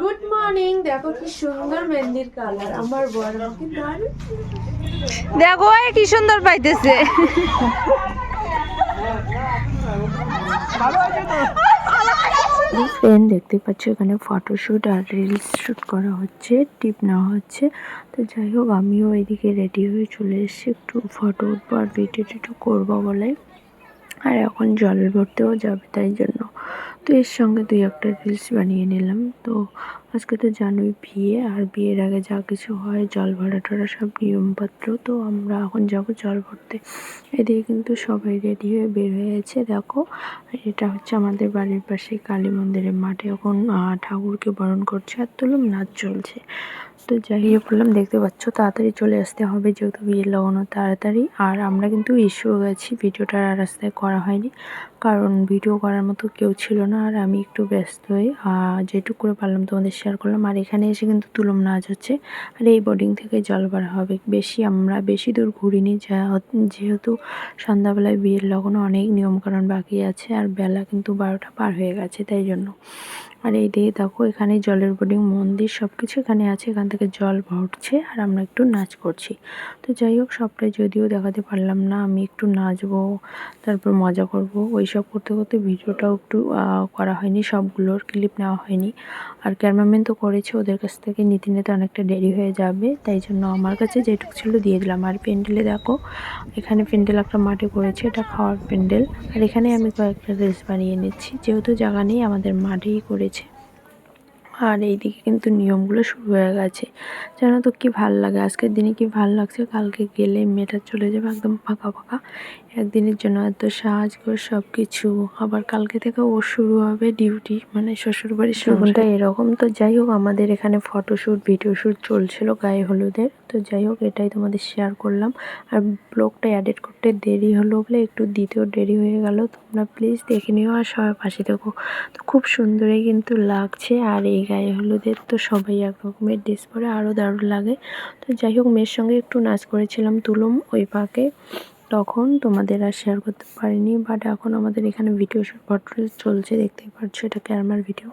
Good morning দেখো কি সুন্দর মেহেন্দির কালার আমার বর আমাকে দারুণ দেখো এ কি সুন্দর পাইতেছে। ফ্রেন্ড দেখতে পাচ্ছ এখানে ফটোশ্যুট আর রিলস শ্যুট করা হচ্ছে টিপ নেওয়া হচ্ছে। তো যাই হোক আমিও এদিকে রেডি হয়ে চলে এসেছি। একটু ফটো উঠবো আর ভিডিও টিডিও করব বলে। আর এখন জল ভরতেও যাবে তাই জন্য। তো এর সঙ্গে দুই একটা রিলস বানিয়ে নিলাম। তো আজকে তো জানোই বিয়ে, আর বিয়ের আগে যা কিছু হয়, জল ভরা টরা সব নিয়মপত্র। তো আমরা এখন যাব জল ভরতে। এদিকে কিন্তু সবাই রেডি হয়ে বের হয়ে গেছে, দেখো। এটা হচ্ছে আমাদের বাড়ির পাশে কালী মন্দিরের মাঠে। এখন ঠাকুরকে বরণ করছে আর তুলুম নাচ চলছে। তো যাই হোক, বললাম, দেখতে পাচ্ছ, তাড়াতাড়ি চলে আসতে হবে যেহেতু বিয়ের লাগানো তাড়াতাড়ি। আর আমরা কিন্তু ইস্যুও গেছি, ভিডিওটা আর রাস্তায় করা হয়নি। কারণ ভিডিও করার মতো কেউ ছিল না আর আমি একটু ব্যস্ত হয়ে যেটুকু করে পারলাম তোমাদের শেয়ার করলাম। আর এখানে এসে কিন্তু তুলম নাচ হচ্ছে। আর এই বোর্ডিং থেকে জল ভরা হবে। বেশি আমরা বেশি দূর ঘুরিনি। যা যেহেতু সন্ধ্যাবেলায় বিয়ের লগ্ন অনেক নিয়মকানুন বাকি আছে আর বেলা কিন্তু বারোটা পার হয়ে গেছে তাই জন্য। আর এই দিয়ে দেখো, এখানে জলের বোর্ডিং মন্দির সব কিছু এখানে আছে। এখান থেকে জল ভরছে আর আমরা একটু নাচ করছি। তো যাই হোক, সবটাই যদিও দেখাতে পারলাম না। আমি একটু নাচবো, তারপর মজা করব। ওই সব করতে করতে ভিডিওটাও একটু করা হয়নি, সবগুলোর ক্লিপ নেওয়া হয়নি। আর ক্যামেরাম্যান তো করেছে, ওদের কাছ থেকে নিতে নিতে অনেকটা দেরি হয়ে যাবে, তাই জন্য আমার কাছে যেটুকু ছিল দিয়ে দিলাম। আর প্যান্ডেলে দেখো, এখানে প্যান্ডেল একটা মাঠে করেছে এটা খাওয়ার প্যান্ডেল আর এখানে আমি কয়েকটা রেস বানিয়ে নিচ্ছি, যেহেতু জায়গা নেই, আমাদের মাঠেই করেছে। আর এইদিকে কিন্তু নিয়মগুলো শুরু হয়ে গেছে। যেন তো কী ভালো লাগে? আজকের দিনে কি ভালো লাগছে? কালকে গেলে মেয়েটা চলে যাবে একদম ফাঁকা ফাঁকা। একদিনের জন্য এত সাজ করে সব কিছু আবার কালকে থেকে ও শুরু হবে ডিউটি মানে শ্বশুরবাড়ির শুরুটা এরকম তো যাই হোক, আমাদের এখানে ফটোশ্যুট ভিডিও শ্যুট চলছিল গায়ে হলুদের। তো যাই হোক, এটাই তোমাদের শেয়ার করলাম। আর ব্লগটা অ্যাডিট করতে দেরি হলো বলে একটু দিতেও দেরি হয়ে গেল। তোমরা প্লিজ দেখে নিও আর সবাই পাশে দেখো তো খুব সুন্দরই কিন্তু লাগছে। আর এই গায়ে হলুদের তো সবাই এক রকমের ড্রেস পরে আরও দারুণ লাগে। তো যাই হোক, মেয়ের সঙ্গে একটু নাচ করেছিলাম তুলুম ওই পাকে। তখন তোমাদের আর শেয়ার করতে পারিনি। বাট এখন আমাদের এখানে ভিডিও ফটো চলছে, দেখতেই পাচ্ছ এটা ক্যামেরার ভিডিও